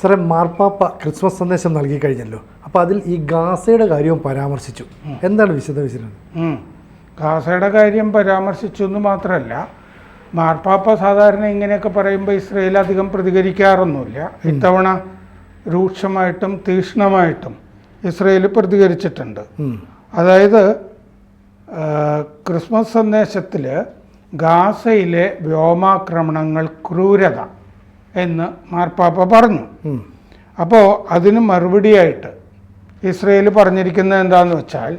സാറേ മാർപ്പാപ്പ ക്രിസ്മസ് സന്ദേശം നൽകി കഴിഞ്ഞല്ലോ അപ്പോൾ അതിൽ ഈ ഗാസയുടെ കാര്യവും പരാമർശിച്ചു. എന്താണ് വിശദ വിശദം? ഗാസയുടെ കാര്യം പരാമർശിച്ചു എന്ന് മാത്രമല്ല മാർപ്പാപ്പ സാധാരണ ഇങ്ങനെയൊക്കെ പറയുമ്പോൾ ഇസ്രയേൽ അധികം പ്രതികരിക്കാറൊന്നുമില്ല. ഇത്തവണ രൂക്ഷമായിട്ടും തീക്ഷ്ണമായിട്ടും ഇസ്രയേൽ പ്രതികരിച്ചിട്ടുണ്ട്. അതായത് ക്രിസ്മസ് സന്ദേശത്തിൽ ഗാസയിലെ വ്യോമാക്രമണങ്ങൾ ക്രൂരത. എന്ന് മാർപ്പാപ്പ പറഞ്ഞു. അപ്പോൾ അതിന് മറുപടിയായിട്ട് ഇസ്രയേൽ പറഞ്ഞിരിക്കുന്നത് എന്താന്ന് വെച്ചാൽ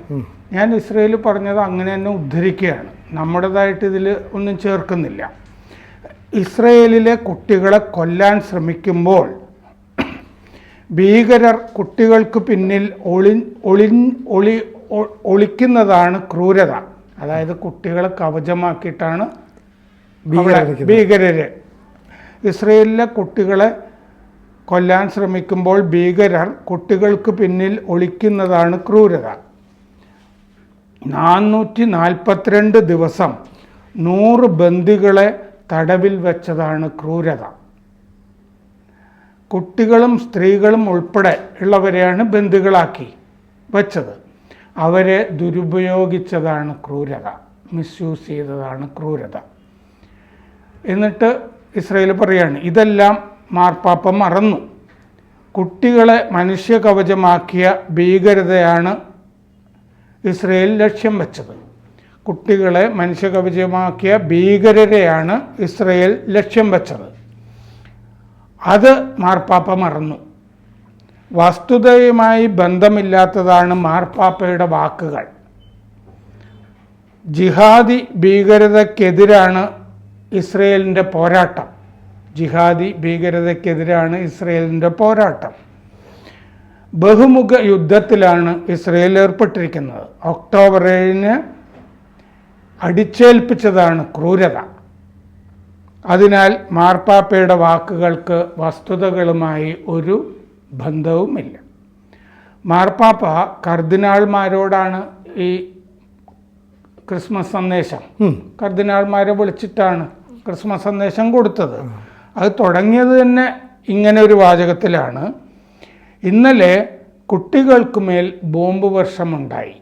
ഞാൻ ഇസ്രയേൽ പറഞ്ഞത് അങ്ങനെ തന്നെ ഉദ്ധരിക്കുകയാണ്. നമ്മുടേതായിട്ട് ഇതിൽ ഒന്നും ചേർക്കുന്നില്ല. ഇസ്രയേലിലെ കുട്ടികളെ കൊല്ലാൻ ശ്രമിക്കുമ്പോൾ ഭീകരർ കുട്ടികൾക്ക് പിന്നിൽ ഒളി ഒളി ഒളി ഒളിക്കുന്നതാണ് ക്രൂരത. അതായത് കുട്ടികളെ കവചമാക്കിയിട്ടാണ് ഭീകരര് ഇസ്രയേലിലെ കുട്ടികളെ കൊല്ലാൻ ശ്രമിക്കുമ്പോൾ ഭീകരർ കുട്ടികൾക്ക് പിന്നിൽ ഒളിക്കുന്നതാണ് ക്രൂരത. നാനൂറ്റി നാൽപ്പത്തിരണ്ട് ദിവസം നൂറ് ബന്ദികളെ തടവിൽ വെച്ചതാണ് ക്രൂരത. കുട്ടികളും സ്ത്രീകളും ഉൾപ്പെടെ ഉള്ളവരെയാണ് ബന്ദികളാക്കി വെച്ചത്. അവരെ ദുരുപയോഗിച്ചതാണ് ക്രൂരത മിസ്യൂസ് ചെയ്തതാണ് ക്രൂരത. എന്നിട്ട് ഇസ്രയേൽ പറയാണ് ഇതെല്ലാം മാർപ്പാപ്പ മറന്നു. കുട്ടികളെ മനുഷ്യ കവചമാക്കിയ ഭീകരതയാണ് ഇസ്രയേൽ ലക്ഷ്യം വെച്ചത്. കുട്ടികളെ മനുഷ്യ കവചമാക്കിയ ഭീകരരെയാണ് ഇസ്രയേൽ ലക്ഷ്യം വെച്ചത്. അത് മാർപ്പാപ്പ മറന്നു. വസ്തുതയുമായി ബന്ധമില്ലാത്തതാണ് മാർപ്പാപ്പയുടെ വാക്കുകൾ. ജിഹാദി ഭീകരതയ്ക്കെതിരാണ് ഇസ്രയേലിന്റെ പോരാട്ടം. ജിഹാദി ഭീകരതയ്ക്കെതിരാണ് ഇസ്രയേലിന്റെ പോരാട്ടം. ബഹുമുഖ യുദ്ധത്തിലാണ് ഇസ്രയേൽ ഏർപ്പെട്ടിരിക്കുന്നത്. ഒക്ടോബർ ഏഴിന് അടിച്ചേൽപ്പിച്ചതാണ് ക്രൂരത. അതിനാൽ മാർപ്പാപ്പയുടെ വാക്കുകൾക്ക് വസ്തുതകളുമായി ഒരു ബന്ധവുമില്ല. മാർപ്പാപ്പ കർദിനാൾമാരോടാണ് ഈ ക്രിസ്മസ് സന്ദേശം. കർദിനാൾമാരെ വിളിച്ചിട്ടാണ് ക്രിസ്മസ് സന്ദേശം കൊടുത്തത്. അത് തുടങ്ങിയത് തന്നെ ഇങ്ങനെ ഒരു വാചകത്തിലാണ്. ഇന്നലെ കുട്ടികൾക്ക് മേൽ ബോംബ് വർഷമുണ്ടായി.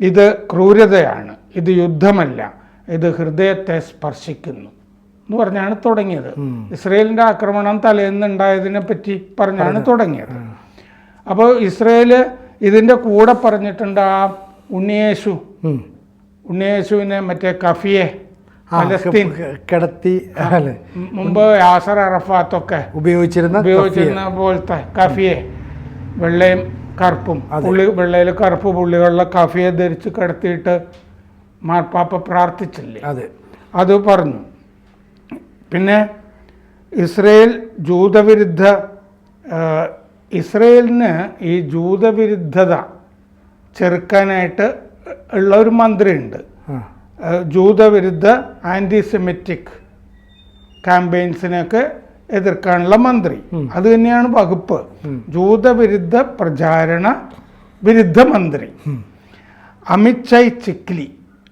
ഇത് ക്രൂരതയാണ്. ഇത് യുദ്ധമല്ല. ഇത് ഹൃദയത്തെ സ്പർശിക്കുന്നു. എന്ന് പറഞ്ഞാണ് തുടങ്ങിയത്. ഇസ്രയേലിന്റെ ആക്രമണം തലേന്നുണ്ടായതിനെ പറ്റി പറഞ്ഞാണ് തുടങ്ങിയത്. അപ്പോൾ ഇസ്രയേൽ ഇതിന്റെ കൂടെ പറഞ്ഞിട്ടുണ്ട് ആ ഉണ്ണിയേശു ഉണ്ണിയേശുവിനെ മറ്റേ കഫിയെ. കിടത്തി മുമ്പ് യാസർ അറഫാത്തൊക്കെ ഉപയോഗിച്ചിരുന്ന ഉപയോഗിച്ചിരുന്ന പോലത്തെ കഫിയെ. വെള്ളയും കറുപ്പും. പുള്ളി വെള്ളയിൽ കറുപ്പ് പുള്ളികളുള്ള കഫിയെ ധരിച്ച് കിടത്തിയിട്ട് മാർപ്പാപ്പ പ്രാർത്ഥിച്ചില്ലേ? അതെ. അത് പറഞ്ഞു. പിന്നെ ഇസ്രയേൽ ജൂതവിരുദ്ധ ഇസ്രയേലിന് ഈ ജൂതവിരുദ്ധത ചെറുക്കാനായിട്ട് ഉള്ള ഒരു മന്ത്രിയുണ്ട്. ജൂതവിരുദ്ധ ആന്റിസെമിറ്റിക് ക്യാമ്പയിൻസിനെയൊക്കെ എതിർക്കാനുള്ള മന്ത്രി. അത് തന്നെയാണ് വകുപ്പ്. ജൂതവിരുദ്ധ പ്രചാരണ വിരുദ്ധ മന്ത്രി. അമിത്ഷായ് ചിക്ലി.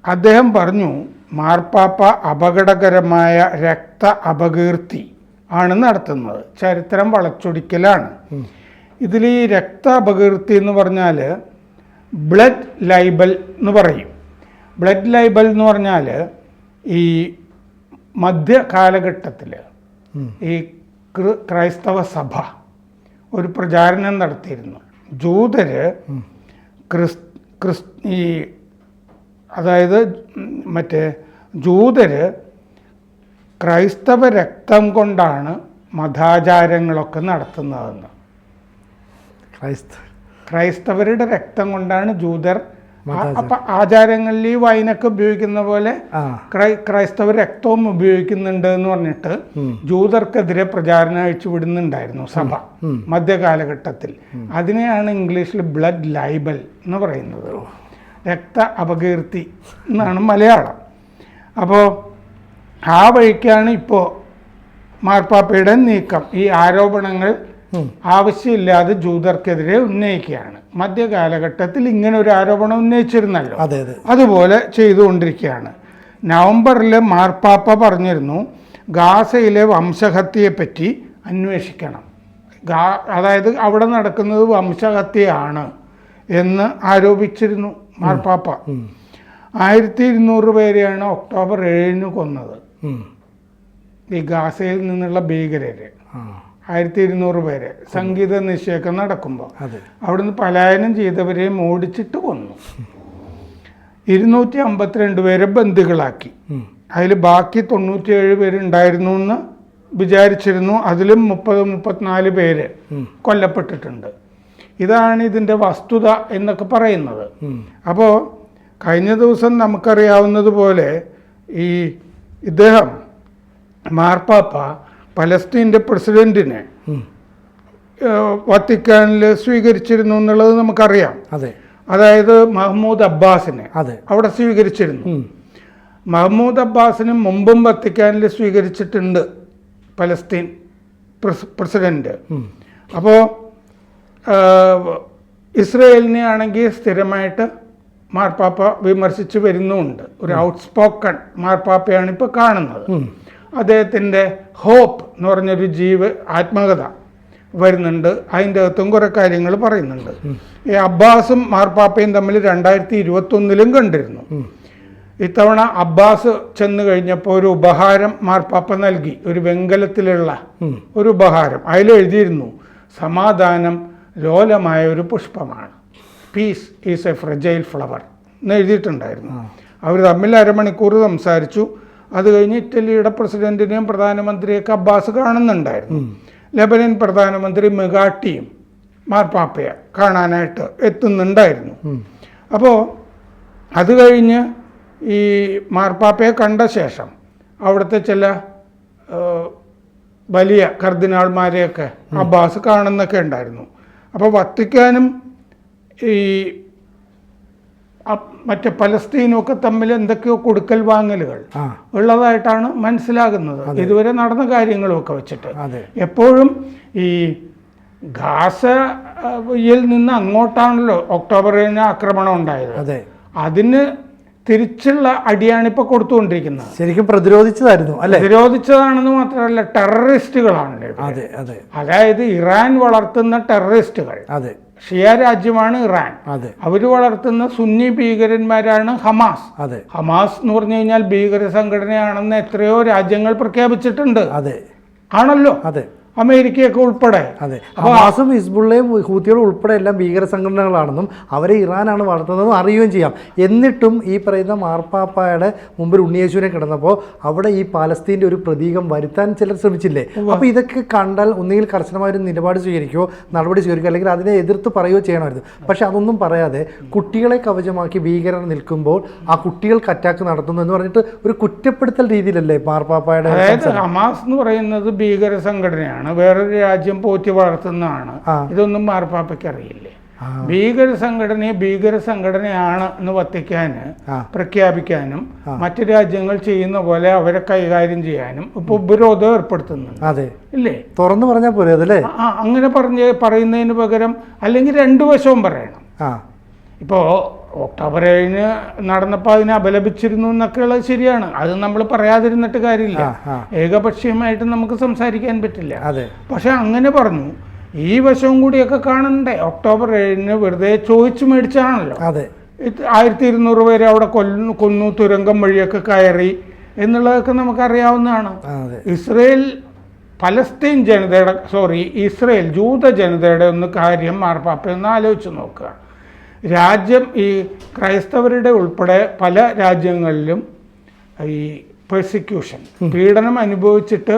അദ്ദേഹം പറഞ്ഞു മാർപ്പാപ്പ അപകടകരമായ രക്ത അപകീർത്തി ആണ് നടത്തുന്നത്. ചരിത്രം വളച്ചൊടിക്കലാണ്. ഇതിൽ ഈ രക്ത അപകീർത്തി എന്ന് പറഞ്ഞാൽ ബ്ലഡ് ലൈബൽ എന്ന് പറയും. ബ്ലഡ് ലൈബൽ എന്ന് പറഞ്ഞാൽ ഈ മധ്യ കാലഘട്ടത്തിൽ ഈ ക്രൈസ്തവ സഭ ഒരു പ്രചാരണം നടത്തിയിരുന്നു. ജൂതര് ക്രിസ് ക്രിസ് ഈ അതായത് മറ്റേ ജൂതര് ക്രൈസ്തവ രക്തം കൊണ്ടാണ് മതാചാരങ്ങളൊക്കെ നടത്തുന്നതെന്ന്. ക്രൈസ്ത ക്രൈസ്തവരുടെ രക്തം കൊണ്ടാണ് ജൂതർ. അപ്പൊ ആചാരങ്ങളിൽ ഈ വൈനൊക്കെ ഉപയോഗിക്കുന്ന പോലെ ക്രൈസ്തവ രക്തവും ഉപയോഗിക്കുന്നുണ്ട് എന്ന് പറഞ്ഞിട്ട് ജൂതർക്കെതിരെ പ്രചാരണം അയച്ചു വിടുന്നുണ്ടായിരുന്നു സഭ മധ്യകാലഘട്ടത്തിൽ. അതിനെയാണ് ഇംഗ്ലീഷിൽ ബ്ലഡ് ലൈബൽ എന്ന് പറയുന്നത്. രക്ത അപകീർത്തി എന്നാണ് മലയാളം. അപ്പോൾ ആ വഴിക്കാണ് ഇപ്പോൾ മാർപ്പാപ്പയുടെ നീക്കം. ഈ ആരോപണങ്ങൾ ആവശ്യമില്ലാതെ ജൂതർക്കെതിരെ ഉന്നയിക്കുകയാണ്. മധ്യകാലഘട്ടത്തിൽ ഇങ്ങനെ ഒരു ആരോപണം ഉന്നയിച്ചിരുന്നല്ലോ. അതെ അതെ. അതുപോലെ ചെയ്തുകൊണ്ടിരിക്കുകയാണ്. നവംബറിൽ മാർപ്പാപ്പ പറഞ്ഞിരുന്നു ഗാസയിലെ വംശഹത്യയെപ്പറ്റി അന്വേഷിക്കണം. ഗാ- അതായത് അവിടെ നടക്കുന്നത് വംശഹത്യയാണ് എന്ന് ആരോപിച്ചിരുന്നു മാർപ്പാപ്പ. ആയിരത്തി ഇരുന്നൂറ് പേരെയാണ് ഒക്ടോബർ ഏഴിന് കൊന്നത്. ഈ ഗാസയിൽ നിന്നുള്ള ഭീകരര്. ആയിരത്തി ഇരുന്നൂറ് പേര് സംഗീത നിശ്ചയൊക്കെ നടക്കുമ്പോൾ അവിടുന്ന് പലായനം ചെയ്തവരെ മോടിച്ചിട്ട് കൊന്നു. ഇരുന്നൂറ്റി അമ്പത്തിരണ്ട് പേരെ ബന്ദികളാക്കി ഉം. അതിൽ ബാക്കി തൊണ്ണൂറ്റിയേഴ് പേരുണ്ടായിരുന്നു എന്ന് വിചാരിച്ചിരുന്നു. അതിലും മുപ്പത് മുപ്പത്തിനാല് പേര് കൊല്ലപ്പെട്ടിട്ടുണ്ട്. ഇതാണ് ഇതിന്റെ വസ്തുത എന്നൊക്കെ പറയുന്നത്. അപ്പോൾ കഴിഞ്ഞ ദിവസം നമുക്കറിയാവുന്നതുപോലെ ഈ ഇദ്ദേഹം മാർപ്പാപ്പ പലസ്തീന്റെ പ്രസിഡന്റിനെ. വത്തിക്കാനിൽ സ്വീകരിച്ചിരുന്നു എന്നുള്ളത് നമുക്കറിയാം അതെ അതായത് മഹ്മൂദ് അബ്ബാസിനെ അതെ അവിടെ സ്വീകരിച്ചിരുന്നു. മഹ്മൂദ് അബ്ബാസിന് മുമ്പും വത്തിക്കാനിൽ സ്വീകരിച്ചിട്ടുണ്ട് പലസ്തീൻ പ്രസിഡന്റ്. അപ്പോൾ ഇസ്രയേലിനെ ആണെങ്കിൽ സ്ഥിരമായിട്ട് മാർപ്പാപ്പ വിമർശിച്ച് വരുന്നുമുണ്ട് ഒരു ഔട്ട്സ്പോക്കൺ മാർപ്പാപ്പയാണ് ഇപ്പോൾ കാണുന്നത്. അദ്ദേഹത്തിന്റെ ഹോപ്പ് എന്ന് പറഞ്ഞൊരു ജീവ് ആത്മകഥ വരുന്നുണ്ട്. അതിന്റെ അകത്തും കുറേ കാര്യങ്ങൾ പറയുന്നുണ്ട്. ഈ അബ്ബാസും മാർപ്പാപ്പയും തമ്മിൽ രണ്ടായിരത്തി ഇരുപത്തൊന്നിലും കണ്ടിരുന്നു ഇത്തവണ അബ്ബാസ് ചെന്ന് കഴിഞ്ഞപ്പോൾ ഒരു ഉപഹാരം മാർപ്പാപ്പ നൽകി. ഒരു വെങ്കലത്തിലുള്ള. ഒരു ഉപഹാരം. അതിൽ എഴുതിയിരുന്നു സമാധാനം ലോലമായ ഒരു പുഷ്പമാണ്. Peace is a fragile flower എന്ന് എഴുതിയിട്ടുണ്ടായിരുന്നു. അവർ തമ്മിൽ അരമണിക്കൂർ സംസാരിച്ചു. അത് കഴിഞ്ഞ് ഇറ്റലിയുടെ പ്രസിഡന്റിനെയും പ്രധാനമന്ത്രിയൊക്കെ അബ്ബാസ് കാണുന്നുണ്ടായിരുന്നു. ലെബനൻ പ്രധാനമന്ത്രി മെഗാട്ടിയും മാർപ്പാപ്പയെ കാണാനായിട്ട് എത്തുന്നുണ്ടായിരുന്നു. അപ്പോൾ അത് കഴിഞ്ഞ് ഈ മാർപ്പാപ്പയെ കണ്ട ശേഷം അവിടുത്തെ ചില വലിയ കർദിനാൾമാരെയൊക്കെ അബ്ബാസ് കാണുന്നൊക്കെ ഉണ്ടായിരുന്നു. അപ്പോൾ വത്തിക്കാനും ഈ മറ്റേ പലസ്തീനും ഒക്കെ തമ്മിൽ എന്തൊക്കെയോ കൊടുക്കൽ വാങ്ങലുകൾ ഉള്ളതായിട്ടാണ് മനസ്സിലാകുന്നത്. ഇതുവരെ നടന്ന കാര്യങ്ങളുമൊക്കെ വെച്ചിട്ട്. എപ്പോഴും ഈ ഗാസയിൽ നിന്ന് അങ്ങോട്ടാണല്ലോ ഒക്ടോബർ ഏഴിന് ആക്രമണം ഉണ്ടായത്. അതെ. അതിന് തിരിച്ചുള്ള അടിയാണ് ഇപ്പൊ കൊടുത്തുകൊണ്ടിരിക്കുന്നത്. ശരിക്കും പ്രതിരോധിച്ചതായിരുന്നു അല്ലെ? പ്രതിരോധിച്ചതാണെന്ന് മാത്രമല്ല ടെററിസ്റ്റുകളാണ് അതെ അതെ. അതായത് ഇറാൻ വളർത്തുന്ന ടെററിസ്റ്റുകൾ. അതെ. ഷിയ രാജ്യമാണ് ഇറാൻ. അതെ. അവർ വളർത്തുന്ന സുന്നി ഭീകരന്മാരാണ് ഹമാസ്. അതെ. ഹമാസ് എന്ന് പറഞ്ഞു കഴിഞ്ഞാൽ ഭീകര സംഘടനയാണെന്ന് എത്രയോ രാജ്യങ്ങൾ പ്രഖ്യാപിച്ചിട്ടുണ്ട്. അതെ. ആണല്ലോ? അതെ. അമേരിക്കയൊക്കെ ഉൾപ്പെടെ. അതെ. ഹമാസും ഹിസ്ബുള്ളയും ഹൂത്തികളും ഉൾപ്പെടെ എല്ലാം ഭീകര സംഘടനകളാണെന്നും അവരെ ഇറാനാണ് വളർത്തുന്നതെന്നും അറിയുകയും ചെയ്യാം. എന്നിട്ടും ഈ പറയുന്ന മാർപ്പാപ്പായുടെ മുമ്പിൽ ഉണ്ണിയേശുവിനെ കിടന്നപ്പോൾ അവിടെ ഈ പാലസ്തീന്റെ ഒരു പ്രതീകം വരുത്താൻ ചിലർ ശ്രമിച്ചില്ലേ? അപ്പോൾ ഇതൊക്കെ കണ്ടാൽ ഒന്നുകിൽ കർശനമായ ഒരു നിലപാട് സ്വീകരിക്കുകയോ നടപടി സ്വീകരിക്കുക അല്ലെങ്കിൽ അതിനെ എതിർത്ത് പറയുകയോ ചെയ്യണമായിരുന്നു. പക്ഷെ അതൊന്നും പറയാതെ കുട്ടികളെ കവചമാക്കി ഭീകരർ നിൽക്കുമ്പോൾ ആ കുട്ടികൾക്ക് അറ്റാക്ക് നടത്തുന്നു എന്ന് പറഞ്ഞിട്ട് ഒരു കുറ്റപ്പെടുത്തൽ രീതിയിലല്ലേ മാർപ്പാപ്പായുടെ ഹമാസ് എന്ന് പറയുന്നത് ഭീകര സംഘടനയാണ് വേറൊരു രാജ്യം പോറ്റി വളർത്തുന്നതാണ്. ഇതൊന്നും മാർപ്പാപ്പയ്ക്ക് അറിയില്ലേ? ഭീകര സംഘടനയെ ഭീകര സംഘടനയാണ് എന്ന് വത്തിക്കാന് പ്രഖ്യാപിക്കാനും മറ്റു രാജ്യങ്ങൾ ചെയ്യുന്ന പോലെ അവരെ കൈകാര്യം ചെയ്യാനും ഇപ്പൊ ഉപരോധം ഏർപ്പെടുത്തുന്നുണ്ട്. അതെ. ഇല്ലേ? തുറന്നു പറഞ്ഞാൽ പോരെ അതല്ലേ അങ്ങനെ പറഞ്ഞ് പറയുന്നതിന് പകരം അല്ലെങ്കിൽ രണ്ടു വശവും പറയണം. ആ. ഇപ്പോൾ ഒക്ടോബർ ഏഴിന് നടന്നപ്പോൾ അതിനെ അപലപിച്ചിരുന്നു എന്നൊക്കെ ഉള്ളത് ശരിയാണ്. അത് നമ്മൾ പറയാതിരുന്നിട്ട് കാര്യമില്ല. ഏകപക്ഷീയമായിട്ട് നമുക്ക് സംസാരിക്കാൻ പറ്റില്ല. അതെ. പക്ഷെ അങ്ങനെ പറഞ്ഞു. ഈ വശവും കൂടിയൊക്കെ കാണണ്ടേ? ഒക്ടോബർ ഏഴിന് വെറുതെ ചോദിച്ചു മേടിച്ചാണല്ലോ. ആയിരത്തി ഇരുന്നൂറ് പേര് അവിടെ കൊല്ലുന്നു കൊന്നു തുരങ്കം വഴിയൊക്കെ കയറി എന്നുള്ളതൊക്കെ നമുക്കറിയാവുന്നതാണ്. ഇസ്രയേൽ പലസ്തീൻ ജനതയുടെ സോറി ഇസ്രയേൽ ജൂത ജനതയുടെ ഒന്ന് കാര്യം മാർപ്പാപ്പ ഒന്ന് ആലോചിച്ച് നോക്കുക. രാജ്യം ഈ ക്രൈസ്തവരുടെ ഉൾപ്പെടെ പല രാജ്യങ്ങളിലും ഈ പെർസിക്യൂഷൻ പീഡനം അനുഭവിച്ചിട്ട്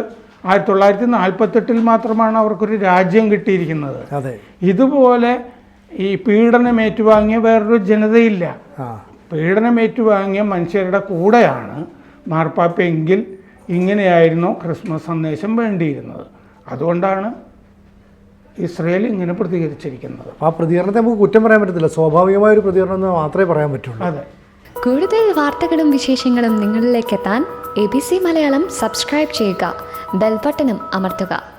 ആയിരത്തി തൊള്ളായിരത്തി നാൽപ്പത്തെട്ടിൽ മാത്രമാണ് അവർക്കൊരു രാജ്യം കിട്ടിയിരിക്കുന്നത്. ഇതുപോലെ ഈ പീഡനം ഏറ്റുവാങ്ങിയ വേറൊരു ജനതയില്ല. പീഡനം ഏറ്റുവാങ്ങിയ മനുഷ്യരുടെ കൂടെയാണ് മാർപ്പാപ്പയെങ്കിൽ ഇങ്ങനെയായിരുന്നു ക്രിസ്മസ് സന്ദേശം വേണ്ടിയിരുന്നത്. അതുകൊണ്ടാണ് ഇസ്രയേൽ ഇങ്ങനെ പ്രതികരിച്ചിരിക്കുന്നത്. ആ പ്രതികരണത്തെ നമുക്ക് കുറ്റം പറയാൻ പറ്റത്തില്ല. സ്വാഭാവികമായ ഒരു പ്രതികരണം എന്ന് മാത്രമേ പറയാൻ പറ്റുള്ളൂ. അതെ. കൂടുതൽ വാർത്തകളും വിശേഷങ്ങളും നിങ്ങളിലേക്ക് എത്താൻ A B C Malayalam subscribe ചെയ്യുക. ബെൽബട്ടനും അമർത്തുക.